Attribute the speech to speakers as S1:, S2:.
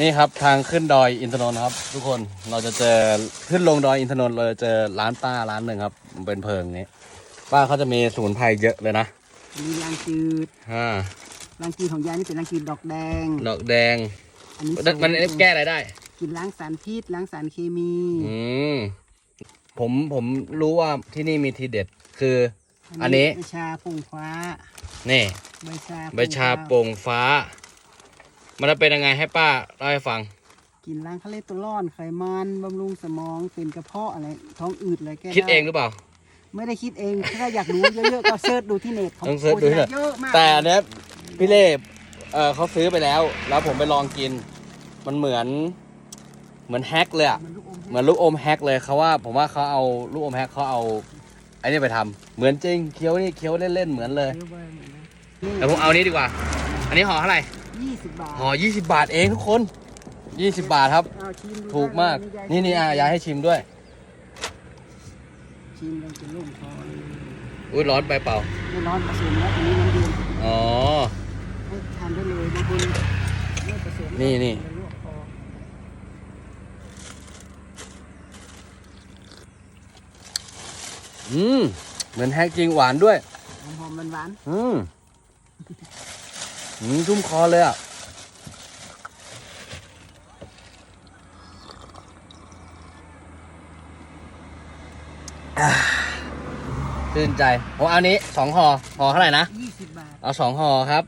S1: นี่ครับทางขึ้นดอยอินทนนท์ครับ ทุกคนเราจะเจอขึ้นลงดอยอินทนนท์เราจะเจอร้านป้าร้านหนึ่งครับมันเป็นเพิงนี้ป้าเขาจะมีสมุนไพรเยอะเลยนะ
S2: มีรังจืด
S1: อ่า
S2: รังจืดของยายนี่เป็นรังจืดดอกแดง
S1: ดอกแดง
S2: อันนี้
S1: มันมันแก้อะไรได้
S2: กินล้างสารพิษล้างสารเคมี
S1: อืมผมผมรู้ว่าที่นี่มีทีเด็ดคือ อันนี้
S2: ใบชาปงฟ้า
S1: นี่
S2: ใบชา
S1: ใบชาโป่งฟ้า มันจะเป็นยังไงให้ป้าเล่าให้ฟัง
S2: กินล้างคาเลสเตอรอลไขมันบำรุงสมองเป็นกระเพาะอะไรท้องอืดอะไรแก้
S1: คิดเองห
S2: ไรื
S1: อเปล่า
S2: ไม่ได้คิดเองถ้าอยากรู้เยอะๆก็เสิร์ชดูที่เน็ต
S1: ต้องเสิร์ชดูที่เน็ต
S2: เยอะมาก
S1: แต่อันเนี้ยพี่เล่เออเขาซื้อไปแล้ว แล้วผมไปลองกิน มันเหมือน เหมือนแฮกเลยอะ
S2: มันลูกอม
S1: เหมือนลูกอมแฮกเลยเขาว่า ผมว่าเขาเอาลูกอมแฮกเขาเอาไอ้นี่ไปทำเหมือนจริงเคี้ยวนี่เคี้ยวเล่นๆเหมือนเลย
S2: เยอะไปเหมือนกัน
S1: แต่ผมเอานี้ดีกว่า อันนี้ห่อเท่าไหร่
S2: ยี่สิบบาท
S1: ห่อยี่สิบาทเองทุกคนยี่สิบาทครับ
S2: เอาชิมดู
S1: ถูกมาก
S2: ได้
S1: นี่นี่อะยายให้ชิมด้วย
S2: ชิมกันจะลุ่มคอเลย
S1: อุ้ยร้อนไปเปล่า
S2: ไม่ร้อนผสมแล้วตรงนี้น้ำเย็น
S1: อ๋อ
S2: ให้ทานได้เลยบางคนไม่ผสม
S1: นี่นี่
S2: จะลวกคอ
S1: อืม เหมือนแฮกจริงหวานด้วย
S2: หอมๆหวาน
S1: อืม อืมชุ่มคอเลยอะอ่าชื่นใจผมเอานี้สองห่อห่อเท่าไหร่นะ
S2: ๆยี่สิบบาท
S1: เอาสองห่อครับ